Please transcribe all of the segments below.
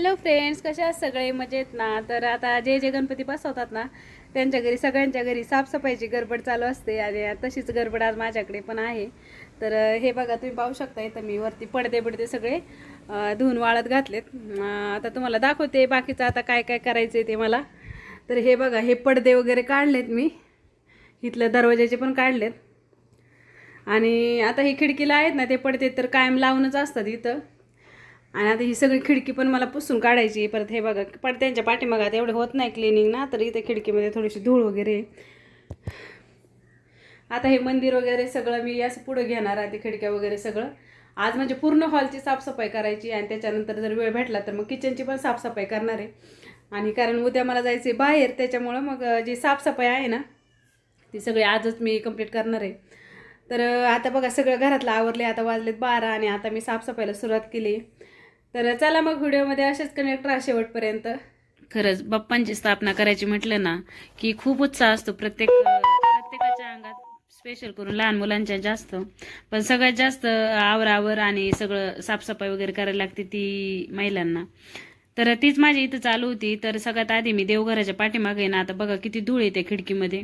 Hello friends कशा आहात सगळे? मजेत ना? तर आता जे जे गणपती बसवतात ना त्यांच्या घरी सगळ्यांच्या घरी साफसफाईची गडबड चालू असते आणि तशीच गडबड आज माझ्याकडे पण आहे. तर हे बघा तुम्ही पाहू शकता इथं मी वरती पडदे पडदे सगळे धुवून वाळत घातलेत. आता तुम्हाला दाखवते बाकीचं आता काय काय करायचं आहे ते मला. तर हे बघा हे पडदे वगैरे काढलेत मी. इथलं दरवाजाचे पण काढलेत. आणि आता हे खिडकीला आहेत ना ते पडदे तर कायम लावूनच असतात इथं. आणि आता ही सगळी खिडकी पण मला पुसून काढायची परत हे बघा पडद्यांच्या पाठीमागात एवढे होत नाही क्लिनिंग ना तर इथे खिडकीमध्ये थोडीशी धूळ वगैरे आता हे मंदिर वगैरे सगळं मी असं पुढं घेणार आहे ते खिडक्या वगैरे सगळं. आज म्हणजे पूर्ण हॉलची साफसफाई करायची आणि त्याच्यानंतर जर वेळ भेटला तर मग किचनची पण साफसफाई करणार आहे. आणि कारण उद्या मला जायचं आहे बाहेर त्याच्यामुळं मग जी साफसफाई आहे ना ती सगळी आजच मी कंप्लीट करणार आहे. तर आता बघा सगळं घरातलं आवरले आता वाजलेत बारा आणि आता मी साफसफाईला सुरुवात केली तर चला मग व्हिडिओमध्ये असेच कनेक्ट राहा शेवटपर्यंत. खरंच बाप्पांची स्थापना करायची म्हटलं ना की खूप उत्साह असतो प्रत्येक प्रत्येकाच्या अंगात स्पेशल करून लहान मुलांच्या जास्त. पण सगळ्यात जास्त आवरावर आणि सगळं साफसफाई वगैरे करायला लागते ती महिलांना. तर तीच माझी इथं चालू होती. तर सगळ्यात आधी मी देवघराच्या पाठीमागे ना आता बघा किती धूळ येते खिडकीमध्ये.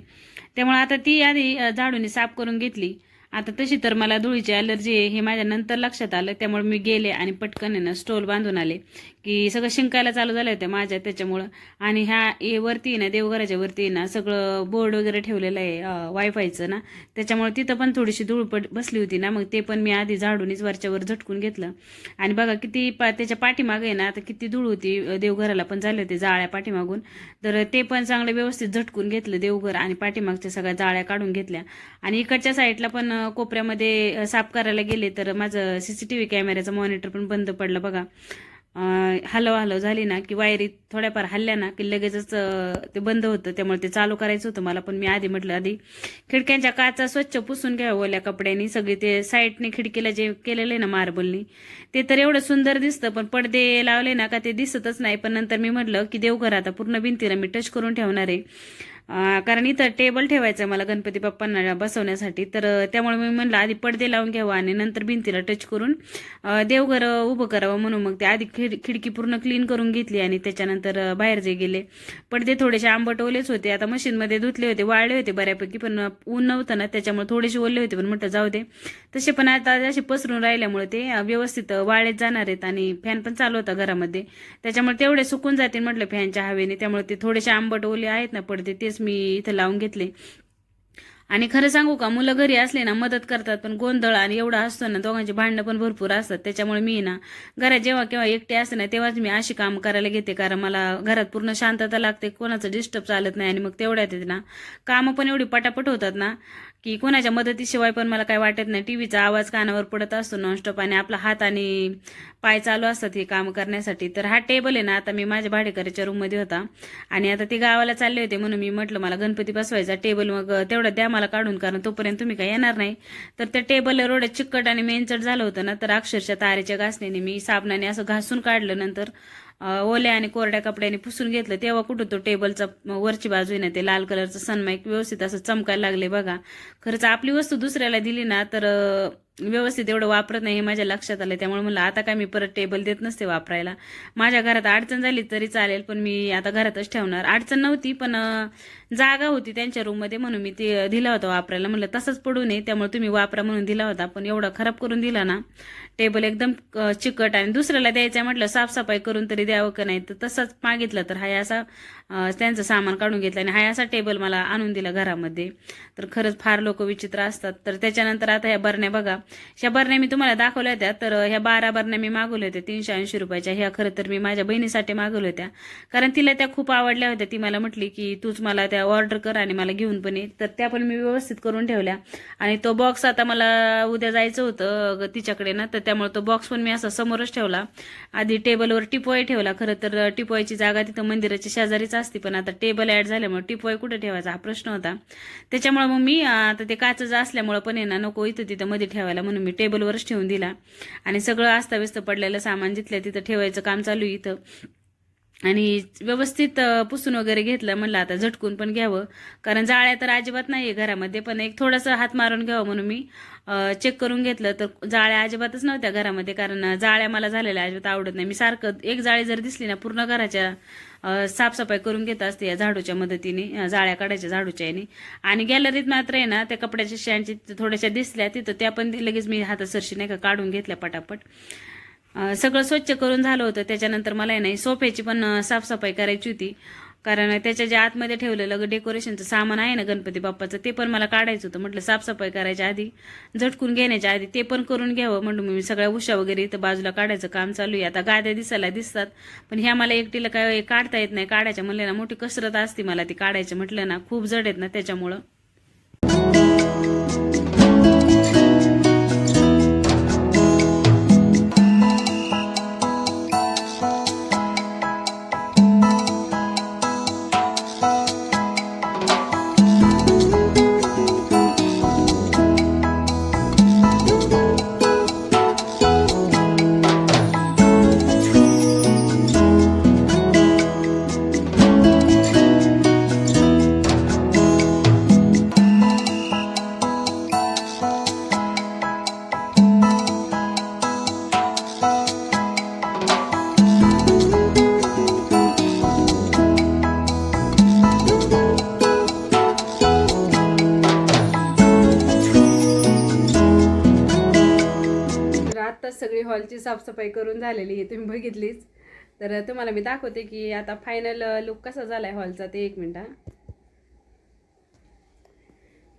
त्यामुळे आता ती आधी झाडूने साफ करून घेतली. आता तशी तर मला धुळीची अलर्जी आहे हे माझ्या नंतर लक्षात आलं त्यामुळे मी गेले आणि पटकन आहे ना स्टोल बांधून आले. की सगळं शिंकायला चालू झालं होतं माझ्या त्याच्यामुळं. आणि ह्या हे वरती आहे ना देवघराच्या वरती आहे ना सगळं बोर्ड वगैरे ठेवलेलं आहे वायफायचं ना. त्याच्यामुळे तिथं पण थोडीशी धूळ पड बसली होती ना मग ते पण मी आधी झाडूनच वरच्यावर झटकून घेतलं. आणि बघा किती पा त्याच्या पाठीमागे आहे ना आता किती धूळ होती देवघराला पण झाले होते जाळ्या पाठीमागून. तर ते पण चांगलं व्यवस्थित झटकून घेतलं देवघर आणि पाठीमागच्या सगळ्या जाळ्या काढून घेतल्या. आणि इकडच्या साईडला पण कोपऱ्यामध्ये साफ करायला गेले तर माझं सी सी टी व्ही कॅमेऱ्याचं मॉनिटर पण बंद पडलं बघा. हलव हलव झाली ना की वायरी थोड्याफार हल्ल्या ना की लगेचच ते बंद होतं. त्यामुळे ते चालू करायचं होतं मला पण मी आधी म्हटलं आधी खिडक्यांच्या काचा स्वच्छ पुसून घ्यावं ओल्या कपड्यांनी. सगळे ते साईडने खिडकीला जे केलेलं आहे ना मार्बलनी ते तर एवढं सुंदर दिसतं पण पडदे लावले ना का ते दिसतच नाही. पण नंतर मी म्हटलं की देवघर आता पूर्ण भिंतीला मी टच करून ठेवणार आहे. कारण इथं टेबल ठेवायचं आहे मला गणपती बाप्पांना बसवण्यासाठी. तर त्यामुळे मी म्हणलं आधी पडदे लावून घ्यावं आणि नंतर भिंतीला टच करून देवघर उभं करावं म्हणून मग ते आधी खिड खिडकी पूर्ण क्लीन करून घेतली आणि त्याच्यानंतर बाहेर जे गेले पडदे थोडेसे आंबट ओलेच होते. आता मशीनमध्ये धुतले होते वाळले होते बऱ्यापैकी पण ऊन नव्हतं ना त्याच्यामुळे थोडेसे ओले होते पण म्हटलं जाऊ दे. तसे पण आता असे पसरून राहिल्यामुळे ते व्यवस्थित वाळेत जाणार आहेत आणि फॅन पण चालू होता घरामध्ये. त्याच्यामुळे तेवढे सुकून जातील म्हटलं फॅनच्या हवेने. त्यामुळे ते थोडेसे आंबट ओले आहेत ना पडदे तेच मी इथं लावून घेतले. आणि खरं सांगू का मुलं घरी असले ना मदत करतात पण गोंधळ आणि एवढा असतो ना दोघांची भांडणं पण भरपूर असतात. त्याच्यामुळे मी ना घरात जेव्हा केव्हा एकटे असते ना तेव्हाच मी अशी काम करायला घेते कारण मला घरात पूर्ण शांतता लागते कोणाचं डिस्टर्ब चालत नाही आणि मग तेवढ्यात ना कामं पण एवढी पटापट होतात ना की कोणाच्या मदतीशिवाय पण मला काय वाटत नाही. टीव्हीचा आवाज कानावर पडत असतो नॉनस्टॉप आणि आपला हात आणि पाय चालू असतात हे काम करण्यासाठी. तर हा टेबल आहे ना आता मी माझ्या भाडेकरीच्या रूममध्ये होता. आणि आता ते गावाला चालले होते म्हणून मी म्हटलं मला गणपती बसवायचा टेबल मग तेवढं द्या मला काढून कारण तोपर्यंत तुम्ही काय येणार नाही. तर त्या टेबलला एवढं चिकट आणि मेनचट झालं होतं ना तर अक्षरशः तारेच्या घासण्याने मी साबणाने असं घासून काढलं नंतर ओल्या आणि कोरड्या कपड्याने पुसून घेतलं तेव्हा कुठं तो टेबलचा वरची बाजू आहे ना ते लाल कलरचं सनमाईक व्यवस्थित असं चमकायला लागले बघा. खरंच आपली वस्तू दुसऱ्याला दिली ना तर व्यवस्थित एवढं वापरत नाही हे माझ्या लक्षात आलं त्यामुळे म्हणलं आता काय मी परत टेबल देत नसते वापरायला. माझ्या घरात अडचण झाली तरी चालेल पण मी आता घरातच ठेवणार. अडचण नव्हती पण जागा होती त्यांच्या रूममध्ये म्हणून मी ते दिला होता वापरायला. म्हणलं तसंच पडू नये त्यामुळे तुम्ही वापरा म्हणून दिला होता पण एवढा खराब करून दिला ना. टेबल एकदम चिकट आणि दुसऱ्याला द्यायचं आहे म्हटलं साफसफाई करून तरी द्यावं का नाही? तर तसंच मागितलं तर हा असा त्यांचं सामान काढून घेतलं आणि हा असा टेबल मला आणून दिला घरामध्ये. तर खरंच फार लोक विचित्र असतात. तर त्याच्यानंतर आता ह्या बरण्या बघा. ह्या बरण्या मी तुम्हाला दाखवल्या होत्या. तर ह्या बारा बरण्या मी मागवल्या होत्या. तीनशे ऐंशी रुपयाच्या. ह्या खरं तर मी माझ्या बहिणीसाठी मागवल्या होत्या. कारण तिला त्या खूप आवडल्या होत्या. ती मला म्हटली की तूच मला त्या ऑर्डर कर आणि मला घेऊन पण ये. तर त्या पण मी व्यवस्थित करून ठेवल्या. आणि तो बॉक्स आता मला उद्या जायचं होतं तिच्याकडे ना. तर त्यामुळे तो बॉक्स पण मी असा समोरच ठेवला. आधी टेबलवर टिपॉय ठेवला. खरं तर टिपोयची जागा तिथं मंदिराच्या शेजारीच असते पण आता टेबल ऍड झाल्यामुळे टिपॉय कुठे ठेवायचा? हा प्रश्न होता. त्याच्यामुळे मग मी आता ते काचचं असल्यामुळे पण आहे ना नको इथं तिथं मध्ये ठेवायला म्हणून मी टेबलवरच ठेवून दिला. आणि सगळं अस्ताव्यस्त पडलेलं सामान जिथल्या तिथं ठेवायचं काम चालू आहे इथं. आणि व्यवस्थित पुसून वगैरे घेतलं म्हणलं आता झटकून पण घ्यावं. कारण जाळ्या तर अजिबात नाही आहे घरामध्ये पण एक थोडंसं हात मारून घ्यावं म्हणून मी चेक करून घेतलं तर जाळ्या अजिबातच नव्हत्या घरामध्ये. कारण जाळ्या मला झालेल्या अजिबात आवडत नाही. मी सारखं एक जाळी जर दिसली ना पूर्ण घराच्या साफसफाई करून घेत असते या झाडूच्या मदतीने जाळ्या काढायच्या झाडूच्या याने. आणि गॅलरीत मात्र आहे ना त्या कपड्याच्या शॅनची थोड्याशा दिसल्या तिथं त्या पण लगेच मी हातासरशी नाही का काढून घेतल्या पटापट. सगळं स्वच्छ करून झालं होतं. त्याच्यानंतर मला नाही सोफ्याची पण साफसफाई करायची होती. कारण त्याच्या ज्या आतमध्ये ठेवलेलं डेकोरेशनचं सामान आहे ना गणपती बाप्पाचं ते पण मला काढायचं होतं. म्हटलं साफसफाई करायच्या आधी झटकून घेण्याच्या आधी ते पण करून घ्यावं. म्हणून मी सगळ्या उशा वगैरे इथं बाजूला काढायचं काम चालू आहे. आता गाद्या दिसायला दिसतात पण ह्या मला एकटीला काय काढता येत नाही. काढायच्या म्हणलं ना मोठी कसरत असते मला ती काढायची. म्हटलं ना खूप जड आहेत ना त्याच्यामुळं. हॉलची साफसफाई करून झालेली आहे तुम्ही बघितलीच. तर तुम्हाला मी दाखवते की आता फायनल लुक कसा झाला आहे हॉलचा ते एक मिनटं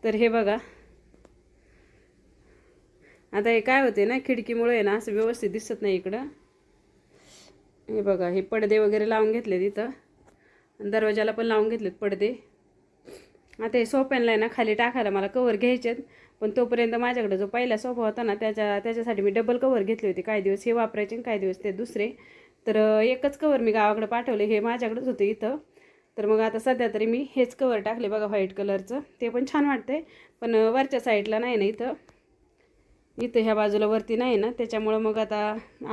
तर हे बघा. आता हे काय होते ना खिडकीमुळे आहे ना असं व्यवस्थित दिसत नाही इकडं. हे बघा हे पडदे वगैरे लावून घेतले तिथं दरवाजाला पण लावून घेतलेत पडदे. आता हे सोप्यानला आहे ना खाली टाकायला मला कवर घ्यायचेत पण तोपर्यंत माझ्याकडे जो पहिला सोफा होता ना त्याच्या त्याच्यासाठी मी डबल कवर घेतले होते. काही दिवस हे वापरायचे आणि काही दिवस ते दुसरे. तर एकच कवर मी गावाकडे पाठवले हे माझ्याकडेच होते इथं. तर मग आता सध्या तरी मी हेच कवर टाकले बघा व्हाईट कलरचं ते पण छान वाटते पण वरच्या साईडला नाही ना इथं. इथं ह्या बाजूला वरती नाही ना. त्याच्यामुळं मग आता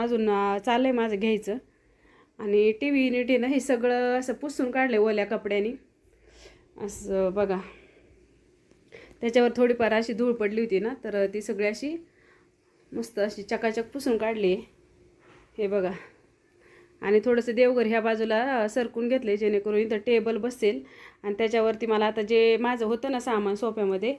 अजून चाललं आहे माझं घ्यायचं. आणि टी व्ही युनिटीनं हे सगळं असं पुसून काढले ओल्या कपड्यानी. असं बघा. त्याच्यावर थोडीफार अशी धूळ पडली होती ना तर ती सगळी अशी मस्त अशी चकाचक पुसून काढली. हे बघा. आणि थोडंसं देवघर ह्या बाजूला सरकून घेतले जेणेकरून इथं टेबल बसेल. आणि त्याच्यावरती मला आता जे माझं होतं ना सामान सोफ्यामध्ये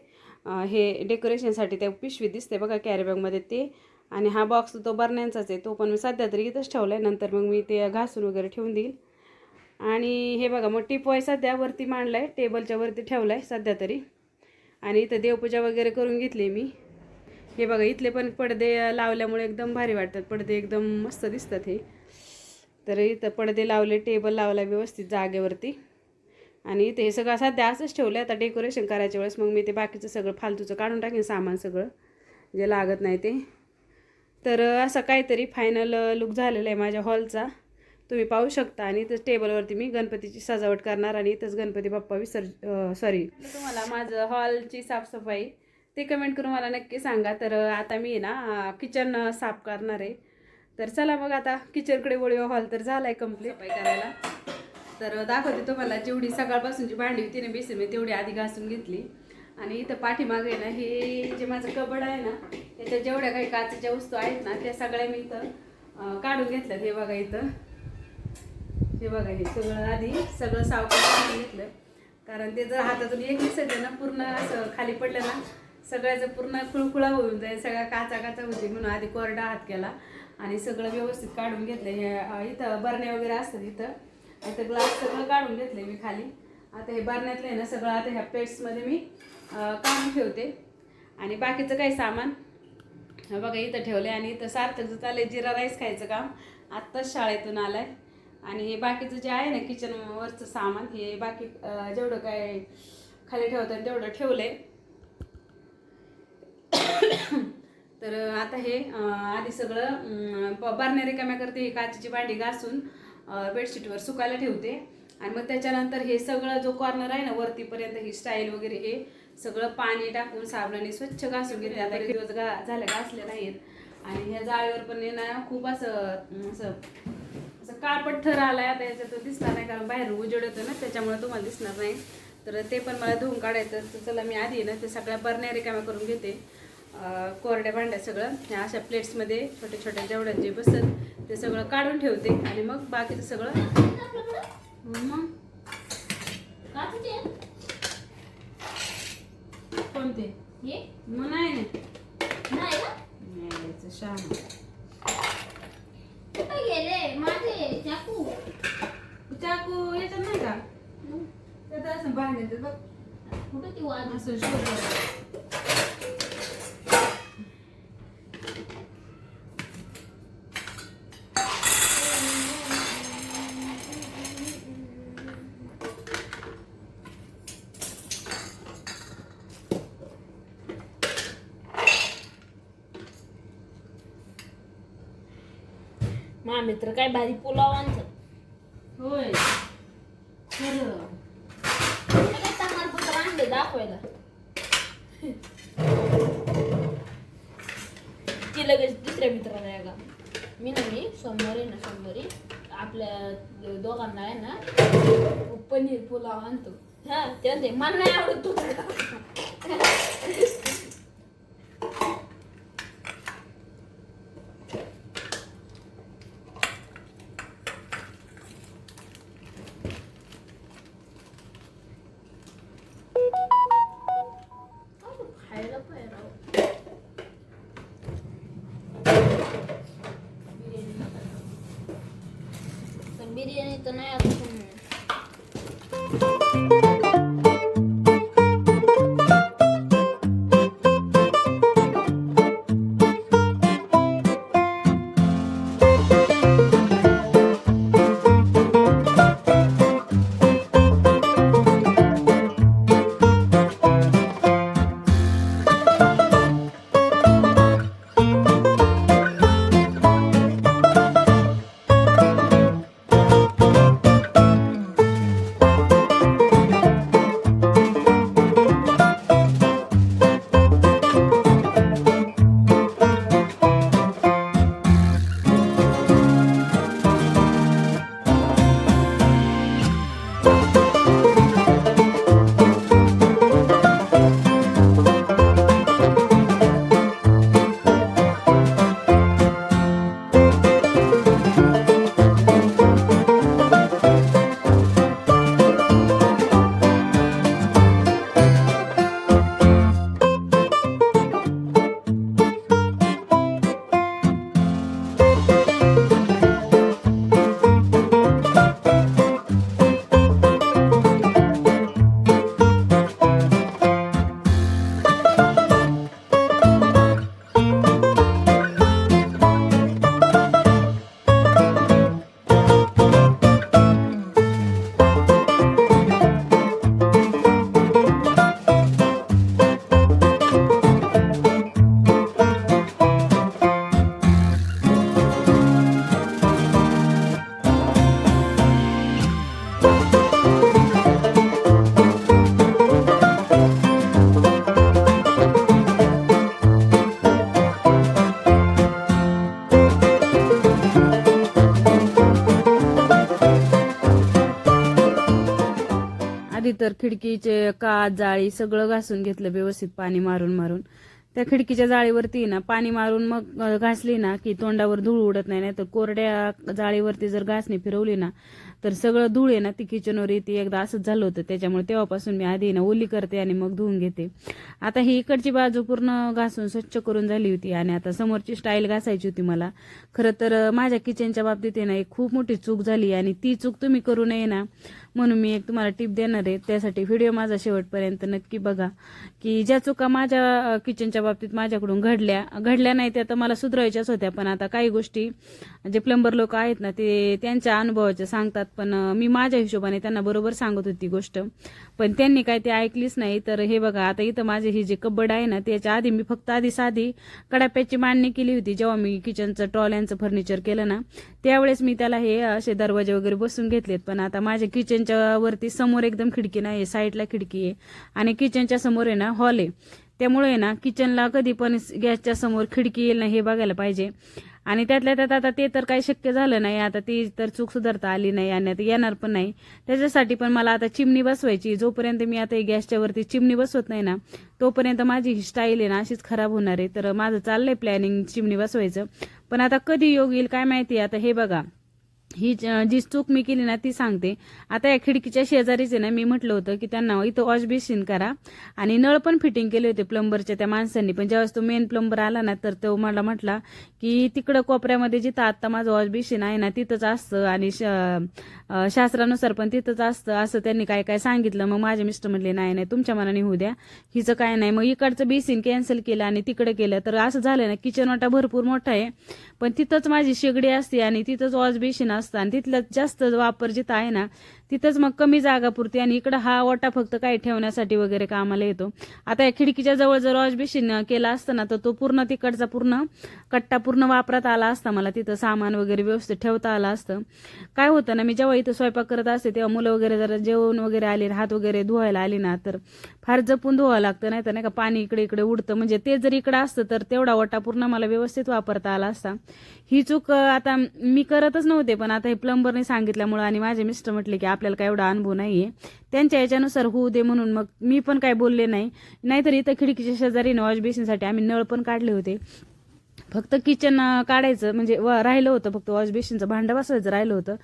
हे डेकोरेशनसाठी त्या पिशवी दिसते बघा कॅरीबॅगमध्ये ते. आणि हा बॉक्स तो बरण्यांचाच आहे तो पण मी सध्या तरी इथंच ठेवला आहे नंतर मग मी ते घासून वगैरे ठेवून देईल. आणि हे बघा मग टिपॉय सध्या वरती मांडला आहे टेबलच्या वरती ठेवला आहे सध्या तरी. आणि इथं देवपूजा वगैरे करून घेतली मी. हे बघा इथले पण पडदे लावल्यामुळे एकदम भारी वाटतात. पडदे एकदम मस्त दिसतात हे. तर इथं पडदे लावले टेबल लावला व्यवस्थित जागेवरती. आणि इथे हे सगळं सध्या असंच ठेवलं आता डेकोरेशन करायच्या वेळेस मग मी ते बाकीचं सगळं फालतूचं काढून टाकेन सामान सगळं जे लागत नाही ते. तर असं काहीतरी फायनल लुक झालेला आहे माझ्या हॉलचा तुम्ही पाहू शकता. आणि इथंच टेबलवरती मी गणपतीची सजावट करणार आणि इथंच गणपती बाप्पा विसर्ज सॉरी तुम्हाला माझं हॉलची साफसफाई ते कमेंट करून मला नक्की सांगा. तर आता मी ना किचन साफ करणार आहे. तर चला मग आता किचनकडे वळूया. हॉल तर झाला आहे कंप्लीट सफाई करायला. तर दाखवते तुम्हाला जेवढी सकाळपासूनची भांडी होती ना बेसन मी तेवढी आधी घासून घेतली. आणि इथं पाठीमागे ना हे जे माझं कबड आहे ना त्याच्यात जेवढ्या काही काचेच्या वस्तू आहेत ना त्या सगळ्या मी इथं काढून घेतल्यात. हे बघा इथं. हे बघा हे सगळं आधी सगळं सावकाश घेतलं कारण ते जर हातातून एक दिसायचं ना पूर्ण असं खाली पडलं ना सगळ्याचं पूर्ण खुळखुळा होऊन जाईल सगळ्या काचा काचा होते म्हणून आधी कोरडा हात केला आणि सगळं व्यवस्थित काढून घेतलं हे इथं बरण्या वगैरे असतात इथं. इथं ग्लास सगळं काढून घेतले मी खाली. आता हे बरण्यातलं आहे ना सगळं आता ह्या प्लेट्समध्ये मी काढून ठेवते. आणि बाकीचं काही सामान बघा इथं ठेवले आणि इथं सार्थकचं चाललंय जिरा राईस खायचं काम. आत्ताच शाळेतून आलं आहे आणि हे बाकीचं जे आहे ना किचनवरचं सामान हे बाकी जेवढं काय खाली ठेवतं तेवढं ठेवलंय. तर आता हे आधी सगळं बारणे रिकाम्या करते ही काचेची भांडी घासून बेडशीटवर सुकायला ठेवते. आणि मग त्याच्यानंतर हे सगळं जो कॉर्नर आहे ना वरतीपर्यंत ही स्टाईल वगैरे हे सगळं पाणी टाकून साबणाने स्वच्छ घासून घेते. आता दिवस गा झाले घासले नाहीत. आणि ह्या जाळीवर पण येणार ना खूप असं असं असं काळपट थर आलाय आता याच्यात दिसणार नाही कारण बाहेर उजेड येतो ना त्याच्यामुळे तुम्हाला दिसणार नाही. तर ते पण मला धुवून काढायचं तर चला मी आधी ना ते सगळ्या बरण्या रिकाम्या करून घेते. कोरड्या भांड्या सगळं. ह्या अशा प्लेट्समध्ये छोट्या छोट्या जेवढ्या जे बसल ते सगळं काढून ठेवते आणि मग बाकीचं सगळं मग कोणते? मग नाही नाही गेले. चाकू याच्यात नाही का त्यात असं भांड्याचं बघ कुठं ती वाज असं शोधलं मा मित्र काय भारी पुलाव आणतात होय खरं मला काय तमालपत्र आणले दाखवायला ती लगेच दुसऱ्या मित्राला आहे का मी ना मी सोमवारी ना सोमवारी आपल्या दोघांना आहे ना पनीर पुलाव आणतो. हा ते म्हणते मला नाही आवडत तू तर खिडकीचे काच जाळी सगळं घासून घेतलं व्यवस्थित पाणी मारून मारून. त्या खिडकीच्या जाळीवरती ना पाणी मारून मग घासली ना की तोंडावर धूळ उडत नाही तर कोरड्या जाळीवरती जर घासणी फिरवली ना तर सगळं धूळ आहे ना ती किचनवर येते. एकदा असंच झालं होतं त्याच्यामुळे तेव्हापासून मी आधी ना ओली करते आणि मग धुवून घेते. आता ही इकडची बाजू पूर्ण घासून स्वच्छ करून झाली होती आणि आता समोरची स्टाईल घासायची होती मला. खरं तर माझ्या किचनच्या बाबतीत आहे ना एक खूप मोठी चूक झाली आणि ती चूक तुम्ही करू नये ना म्हणून मी एक तुम्हाला टिप देणार आहे. त्यासाठी व्हिडिओ माझा शेवटपर्यंत नक्की बघा. की ज्या चुका माझ्या किचनच्या बाबतीत माझ्याकडून घडल्या घडल्या नाही त्या तर मला सुधारायच्याच होत्या. पण आता काही गोष्टी जे प्लंबर लोक आहेत ना ते त्यांच्या अनुभवाच्या सांगतात. पण मी माझ्या हिशोबाने त्यांना बरोबर सांगत होती गोष्ट. पण त्यांनी काय ते ऐकलीच नाही. तर हे बघा आता इथं माझे ही जे कबड आहे ना त्याच्या आधी मी फक्त आधी साधी कडाप्याची मांडणी केली होती. जेव्हा मी किचनचं ट्रॉल्यांचं फर्निचर केलं ना त्यावेळेस मी त्याला हे असे दरवाजे वगैरे बसून घेतलेत. पण आता माझ्या किचन किचनच्या वरती समोर एकदम खिडकी नाही साईडला खिडकी आहे. आणि किचनच्या समोर आहे ना हॉल आहे. त्यामुळे आहे ना किचनला कधी पण गॅसच्या समोर खिडकी येईल ना हे बघायला पाहिजे. आणि त्यातल्या त्यात आता ते तर काही शक्य झालं नाही आता ती तर चूक सुधारता आली नाही आणि आता येणार पण नाही. त्याच्यासाठी पण मला आता चिमणी बसवायची. जोपर्यंत मी आता गॅसच्या वरती चिमणी बसवत नाही ना तोपर्यंत माझी ही स्टाईल आहे ना अशीच खराब होणार आहे. तर माझं चाललंय प्लॅनिंग चिमणी बसवायचं. पण आता कधी योग येईल काय माहिती आता हे बघा. ही जी चूक मी केली ना ती सांगते. आता या खिडकीच्या शेजारीच आहे ना मी म्हटलं होतं की त्यांना इथं वॉश बेसिन करा. आणि नळ पण फिटिंग केले होते प्लंबरच्या त्या माणसांनी. पण ज्यावेळेस तो मेन प्लंबर आला ना तर तो मला म्हटला की तिकडं कोपऱ्यामध्ये जिथं आत्ता माझं वॉश बेसिन आहे ना तिथंच असतं. आणि श- शास्त्रानुसार पण तिथंच असतं. असं त्यांनी काय काय सांगितलं. मग माझे मिस्टर म्हटले नाही नाही तुमच्या मनाने होऊ द्या. हिचं काय नाही. मग इकडचं बेसिन कॅन्सल केलं आणि तिकडे केलं. तर असं झालं ना किचन वाटा भरपूर मोठा आहे. पण तिथंच माझी शेगडी असते आणि तिथंच वॉश बेसिन असतं आणि तिथलं जास्त वापर जिथं आहे ना तिथंच मग कमी जागा पुरते आणि इकडं हा ओटा फक्त काही ठेवण्यासाठी वगैरे कामाला येतो. आता या खिडकीच्या जवळ जर वॉशबेसिन केला असतं ना तर तो पूर्ण तिकडचा पूर्ण कट्टा पूर्ण वापरात आला असता. मला तिथं सामान वगैरे व्यवस्थित ठेवता आलं असतं. काय होतं ना मी जेव्हा इथं स्वयंपाक करत असते तेव्हा मुलं वगैरे जरा जेवण वगैरे आले हात वगैरे धुवायला आली ना तर फार जपून धुवावं लागतं. नाही तर नाही का पाणी इकडे इकडे उडतं. म्हणजे ते जर इकडं असतं तर तेवढा ओटा पूर्ण मला व्यवस्थित वापरता आला असता. ही चूक आता मी करतच नव्हते पण आता हे प्लंबरने सांगितल्यामुळं आणि माझे मिस्टर म्हटले की आपल्याला काय एवढा अनुभव नाहीये. त्यांच्या याच्यानुसार होऊ दे म्हणून मग मी पण काय बोलले नाही. नाहीतर इथं खिडकीच्या शेजारी वॉश बेसिनसाठी आम्ही नळ पण काढले होते. फक्त किचन काढायचं म्हणजे व राहिलं होतं फक्त वॉश बेसिनचं भांडं बसवायचं राहिलं होतं.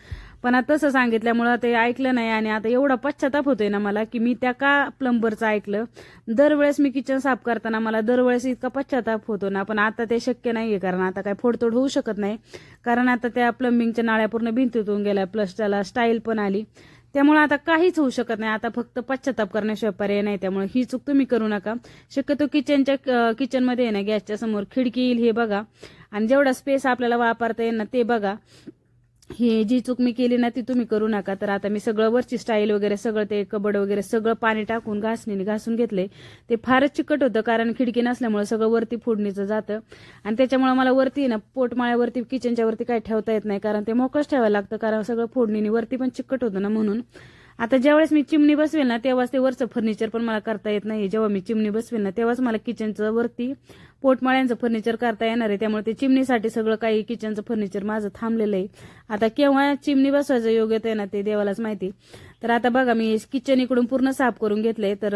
पण आता तसं सांगितल्यामुळं ते ऐकलं नाही आणि आता एवढा पश्चाताप होतोय ना मला की मी त्या का प्लंबरचं ऐकलं? दरवेळेस मी किचन साफ करताना मला दरवेळेस इतका पश्चाताप होतो ना पण आता ते शक्य नाही आहे कारण आता काय फोडतोड होऊ शकत नाही. कारण आता त्या प्लंबिंगच्या नाळ्या पूर्ण भिंतीतून गेल्या प्लस त्याला स्टाईल पण आली. त्यामुळे आता काहीच होऊ शकत नाही. आता फक्त पश्चाताप करण्याशिवाय पर्याय नाही. त्यामुळे ही चूक तुम्ही करू नका. शक्यतो किचनच्या किचनमध्ये आहे ना गॅसच्या समोर खिडकी येईल हे बघा. आणि जेवढा स्पेस आपल्याला वापरता येईल ना ते बघा. ही जी चूक मी केली ना ती तुम्ही करू नका. तर आता मी सगळं वरची स्टाईल वगैरे सगळं ते कबड वगैरे सगळं पाणी टाकून घासणीने घासून घेतले. ते फारच चिकट होतं कारण खिडकी नसल्यामुळे सगळं वरती फोडणीचं जातं. आणि त्याच्यामुळे मला वरती ना पोटमाळ्यावरती किचनच्या वरती काही ठेवता येत नाही कारण ते मोकळंच ठेवायला लागतं कारण सगळं फोडणीने वरती पण चिकट होतं ना म्हणून. आता ज्यावेळेस मी चिमणी बसवेल ना तेव्हाच ते वरचं फर्निचर पण मला करता येत नाही जेव्हा मी चिमणी बसवेल ना तेव्हाच मला किचनचं वरती पोटमाळ्यांचं फर्निचर करता येणार आहे. त्यामुळे ते चिमणीसाठी सगळं काही किचनचं फर्निचर माझं थांबलेलं आहे. आता केव्हा चिमणी बसवायचं योग्य आहे ना ते देवालाच माहिती तर आता बघा मी किचन इकडून पूर्ण साफ करून घेतलंय. तर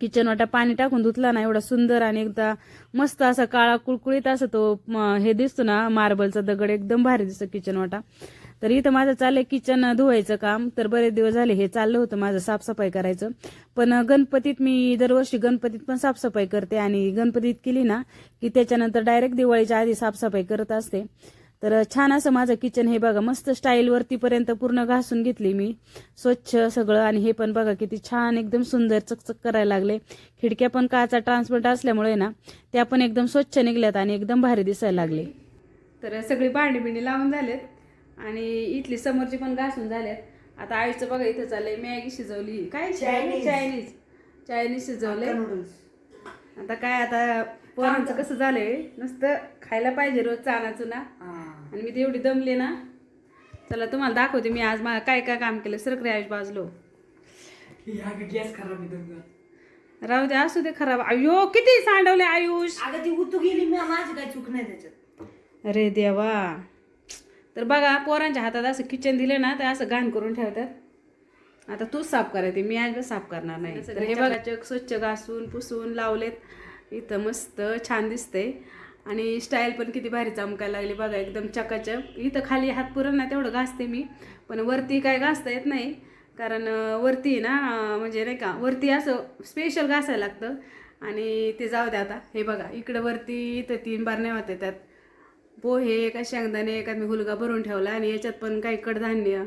किचन वाटा पाणी टाकून धुतला ना एवढा सुंदर आणि एकदा मस्त असा काळा कुळकुळीत असं तो हे दिसतो ना मार्बलचा दगड एकदम भारी दिसतो किचन वाटा तर इथं माझं चाललंय किचन धुवायचं काम. तर बरेच दिवस झाले हे चाललं होतं माझं साफसफाई करायचं. पण गणपतीत मी दरवर्षी गणपतीत पण साफसफाई करते आणि गणपतीत केली ना की त्याच्यानंतर डायरेक्ट दिवाळीच्या आधी साफसफाई करत असते. तर छान असं माझं किचन हे बघा मस्त स्टाईल वरतीपर्यंत पूर्ण घासून घेतली मी. स्वच्छ सगळं आणि हे पण बघा किती छान एकदम सुंदर चकचक करायला लागले. खिडक्या पण काचा ट्रान्सपरंट असल्यामुळे ना त्या पण एकदम स्वच्छ निघल्यात आणि एकदम भारी दिसायला लागले. तर सगळी भांडी बिंडी लावून झालेत. आणि इथली समोरची पण घासून झाल्यात. आता आईचं बघा इथं चाललंय मॅगी शिजवली. काय चायनीज चायनीज चायनीज शिजवलंय. आता काय आता पोरांचं कसं झालंय नुसतं खायला पाहिजे रोज चाना चुना आणि मी ते एवढी दमले ना. चला तुम्हाला दाखवते मी आज मा- काय काय काम केलं. सरक रे आयुष बाजलो. गॅस खराब राहू दे असू दे खराब. अयो किती सांडवले आयुष. अगं ती उतू गेली. माझी काय चूक नाही त्याच्यात. अरे देवा. तर बघा पोरांच्या हातात असं किचन दिले ना तर असं घाण करून ठेवतात. आता तूच साफ करायचे मी आज साफ करणार नाही. तर हे बघा. चक स्वच्छ घासून पुसून लावलेत. इथं मस्त छान दिसतंय. आणि स्टाईल पण किती भारी चमकायला लागली बघा एकदम चकाचक. इथं खाली हात पुरण ना तेवढं घासते मी. पण वरती काय घासता येत नाही. कारण वरती ना म्हणजे नाही का वरती असं स्पेशल घासायला लागतं. आणि ते जाऊ द्या आता. हे बघा इकडं वरती इथं तीन बारण्या होत्या त्यात. पोहे एका शेंगदाणे एका मी हुलगा भरून ठेवला आणि याच्यात पण काही कडधान्य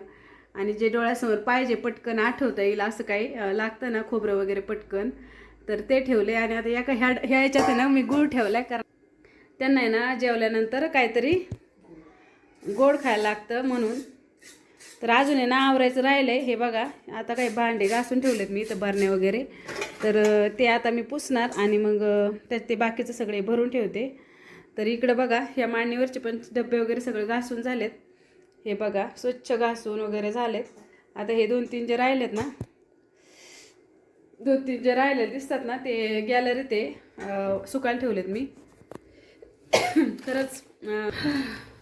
आणि जे डोळ्यासमोर पाहिजे पटकन आठवता येईल असं काही लागतं ना खोबरं वगैरे पटकन. तर ते ठेवले आणि आता एका ह्या ह्या याच्यात ना मी गूळ ठेवला आहे कारण त्यांना आहे ना जेवल्यानंतर काहीतरी गोड खायला लागतं म्हणून. तर अजून आहे ना आवरायचं आहे हे बघा आता काही भांडे घासून ठेवलेत मी इथं भरणे वगैरे. तर ते आता मी पुसणार आणि मग त्यात ते बाकीचं सगळे भरून ठेवते. तर इकडं बघा ह्या मांडणीवरचे पण डबे वगैरे सगळे घासून झालेत. हे बघा स्वच्छ घासून वगैरे झालेत. आता हे दोन तीन जे राहिलेत ना दोन तीन जे राहिले दिसतात ना ते गॅलरी ते सुकायला ठेवलेत मी. खरंच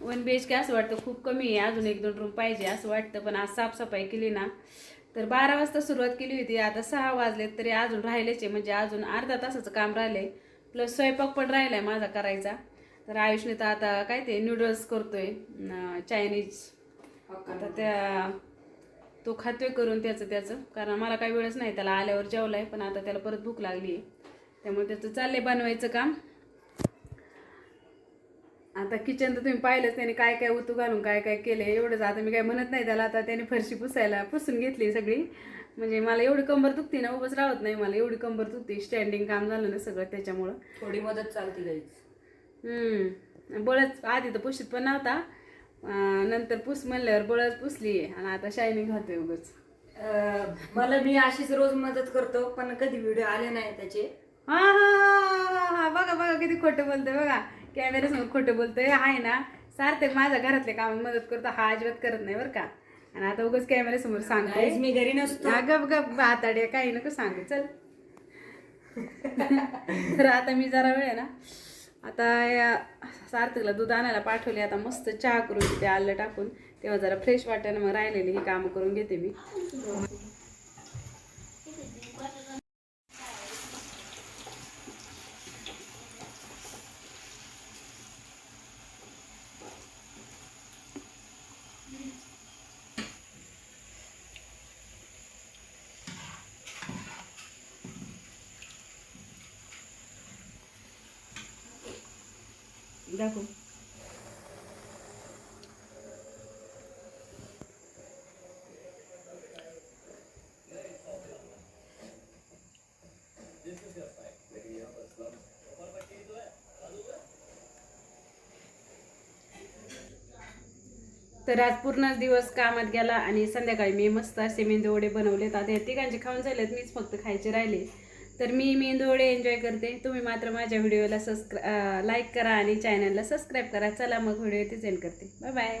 वन बी एच के असं वाटतं खूप कमी आहे. अजून एक दोन रूम पाहिजे असं वाटतं पण आज साफसफाई केली ना. तर बारा वाजता सुरुवात केली होती. आता सहा वाजलेत तरी अजून राहिलेचे म्हणजे अजून अर्धा तासाचं काम राहिलंय. प्लस स्वयंपाक पण राहिलाय माझा करायचा. तर आयुषने तर आता काय ते नूडल्स करतोय चायनीज आता त्या तो खातोय करून त्याचं त्याचं. कारण मला काही वेळच नाही त्याला आल्यावर जेवलाय पण आता त्याला परत भूक लागली आहे त्यामुळे त्याचं चाललंय बनवायचं काम. आता किचन तर तुम्ही पाहिलंच त्याने काय काय उतू घालून काय काय केलं एवढंच. आता मी काय म्हणत नाही त्याला आता त्याने फरशी पुसायला पुसून घेतली सगळी. म्हणजे मला एवढी कंबर दुखते ना उभंच राहत नाही मला एवढी कंबर दुखते. स्टँडिंग काम झालं ना सगळं त्याच्यामुळं. थोडी मदत चालती जायची बळच आधी तर पुशीत पण नव्हता. नंतर पुस म्हणल्यावर बळच पुसली. आणि आता शायनिंग होते उगच. मला मी अशीच रोज मदत करतो पण कधी व्हिडिओ आले नाही त्याचे. हा हा हा, बघा बघा किती खोटं बोलतोय बघा. कॅमेऱ्यासमोर खोटं बोलतोय. आहे ना. सार्थक माझ्या घरातले काम मदत करतो. हा अजिबात करत नाही बरं का. आणि आता उगाच कॅमेऱ्यासमोर सांगतोय. मी घरी नसतो. गप गप बाताडे काही नको सांगू. चल. तर आता मी जरा वेळ आहे ना. आता या सार्थकला दूध आणायला पाठवले आता मस्त चहा करून ते आलं टाकून. तेव्हा जरा फ्रेश वाटेल मग राहिलेली ही कामं करून घेते मी. दाखव. तर आज पूर्णच दिवस कामात गेला आणि संध्याकाळी मी मस्त असे मेंदू वडे बनवलेत. आता हे तिघांचे खाऊन झालेत मीच फक्त खायचे राहिले. तर मी मी वडे एन्जॉय करते. तुम्ही मात्र माझ्या व्हिडिओला सबस्क्रा लाईक करा आणि चॅनलला सबस्क्राईब करा. चला मग व्हिडिओ ते सेंड करते. Bye bye